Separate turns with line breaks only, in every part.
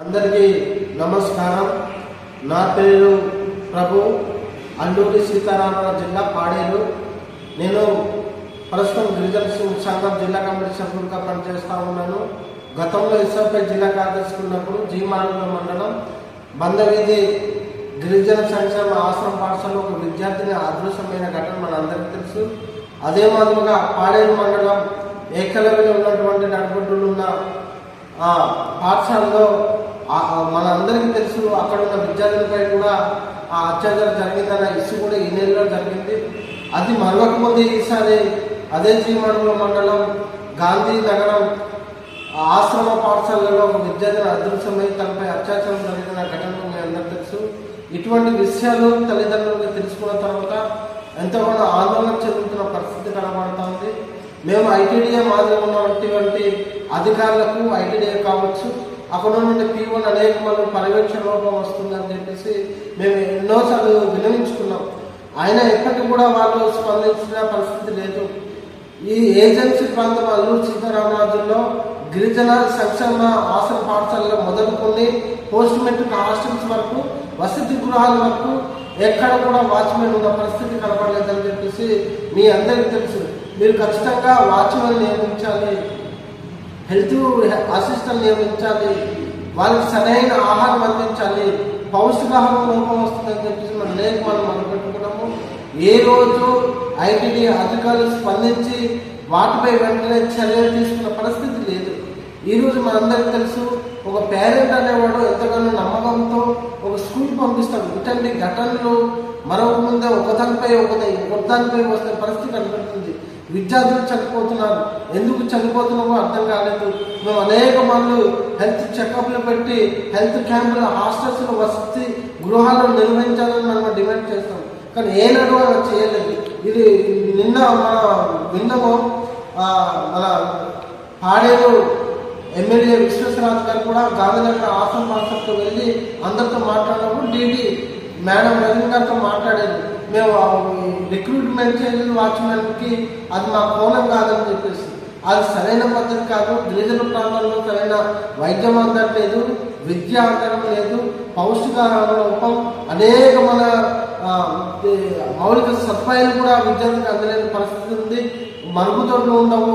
అందరికీ నమస్కారం. నా పేరు ప్రభు. అల్లూరి సీతారామరావు జిల్లా పాడేరు నేను ప్రస్తుతం గిరిజన సింగ్ సంఘం జిల్లా కమిటీ సభ్యులుగా పనిచేస్తూ ఉన్నాను. గతంలో ఇస్రాపేట జిల్లా కార్యదర్శి ఉన్నప్పుడు జీమానుల మండలం బందవీధి గిరిజన సంక్షేమ ఆశ్రమ పాఠశాలలో ఒక విద్యార్థిని అదృశ్యమైన ఘటన మనందరికీ తెలుసు. అదే మాదిరిగా పాడేరు మండలం ఏకలవిలో ఉన్నటువంటి నడుబొడ్డులు ఉన్న ఆ పాఠశాలలో మనందరికీ తెలుసు అక్కడ ఉన్న విద్యార్థులపై కూడా ఆ అత్యాచారం జరిగిందన్న ఇష్యూ కూడా ఈ నెలలో జరిగింది. అది మరొకముందు ఈసారి అదే చీమడుగుల మండలం గాంధీ నగరం ఆశ్రమ పాఠశాలలో ఒక విద్యార్థుల అదృశ్యమై తనపై అత్యాచారం జరిగిన ఘటన మీ అందరికీ తెలుసు. ఇటువంటి విషయాలు తల్లిదండ్రులకు తెలుసుకున్న తర్వాత ఎంతగానో ఆందోళన చెందుతున్న పరిస్థితి కనబడుతోంది మేము ఐటీడీఏ మాదిరి ఉన్నటువంటి అధికారులకు ఐటీడీఏ కావచ్చు అక్కడ ఉన్న పీవన్ అనేక మంది పర్యవేక్షణ లోపం వస్తుందని చెప్పేసి మేము ఎన్నోసార్లు వినవించుకున్నాం ఆయన ఎప్పటికి కూడా వాళ్ళు స్పందించిన పరిస్థితి లేదు. ఈ ఏజెన్సీ ప్రాంతం అల్లూరు సీతారామరాజుల్లో గిరిజన సంక్షేమ ఆసన పాఠశాలలో మొదలుకొని పోస్ట్ మెట్రిక్ హాస్టల్స్ వరకు వసతి గృహాల వరకు ఎక్కడ కూడా వాచ్మెన్ ఉన్న పరిస్థితి కనపడలేదని చెప్పేసి మీ అందరికీ తెలుసు. మీరు ఖచ్చితంగా వాచ్మెన్ నియమించాలి. హెల్త్ అసిస్టెంట్ నియమించాలి వాళ్ళకి సరైన ఆహారం అందించాలి. పౌష్టికాహారం లోపం వస్తుందని చెప్పేసి మనం లేక మనం అనుకుంటున్నాము ఏ రోజు ఐటీడీ అధికారులు స్పందించి వాటిపై వెంటనే చర్యలు తీసుకున్న పరిస్థితి లేదు. ఈ రోజు మనందరికీ తెలుసు ఒక పేరెంట్ అనేవాడు ఎంతగానో నమ్మకంతో ఒక స్కూల్ పంపిస్తాడు. ఇటువంటి ఘటనలు మరొక ముందే ఒకదానిపై ఒకటి ఒకదానిపై వస్తే పరిస్థితి కనబడుతుంది విద్యార్థులు చనిపోతున్నారు. ఎందుకు చనిపోతున్నామో అర్థం కాలేదు. మేము అనేక మంది హెల్త్ చెకప్లు పెట్టి హెల్త్ క్యాంపులు హాస్టల్స్లో వసతి గృహాలు నిర్వహించాలని మనం డిమాండ్ చేస్తాం. కానీ ఏనాడు అలా చేయలేదు. ఇది నిన్న మన విన్నము మన పాడేరు ఎమ్మెల్యే విశ్వేశ్వరరాజు గారు కూడా గాంధీనగర్ ఆసం పాఠశాలకు వెళ్ళి అందరితో మాట్లాడినప్పుడు డీడీ మేడం రజనీ గారితో మేము రిక్రూట్మెంట్ చేసిన వాచ్మెన్కి అది మా కోణం కాదని చెప్పేసి. అది సరైన పద్ధతి కాదు. గిరిజన ప్రాంతాల్లో సరైన వైద్యం అందట్లేదు విద్య అందడం లేదు పౌష్టికాహార అనేక మన మౌలిక సదుపాయాలు కూడా విద్యార్థికి అందలేని పరిస్థితి ఉంది. మరుగుదొడ్లు ఉండవు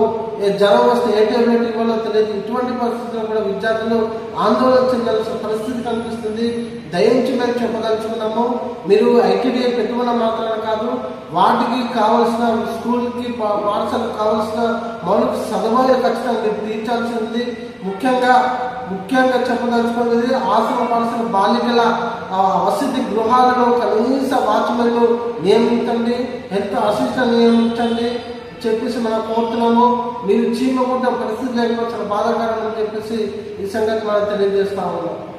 జ్వరం వస్తే ఏ టాబ్లెట్ ఇవ్వాలో తెలియదు. ఇటువంటి పరిస్థితుల్లో కూడా విద్యార్థులు ఆందోళన చెందాల్సిన పరిస్థితి కనిపిస్తుంది. దయించి మేము చెప్పదలుచుకున్నాము. మీరు ఐటీడీఏ పెట్టుకున్న మాత్రమే కాదు. వాటికి కావలసిన స్కూల్కి పా- పాఠశాలకు కావలసిన మౌలిక సదుపాయాలు ఖచ్చితంగా మీరు తీర్చాల్సి ఉంది ముఖ్యంగా ముఖ్యంగా చెప్పదలుచుకున్నది ఆశ్రమ పాఠశాల బాలికల వసతి గృహాలలో కనీస వాచ్మెన్లు నియమించండి. Health assistant నియమించండి. చెప్పేసి మనం కోరుతున్నాము. మీరు చీమ పరిస్థితి లేకపోతే చాలా బాధాకరం అని చెప్పేసి ఈ సంగతి మనం తెలియజేస్తా ఉన్నాం.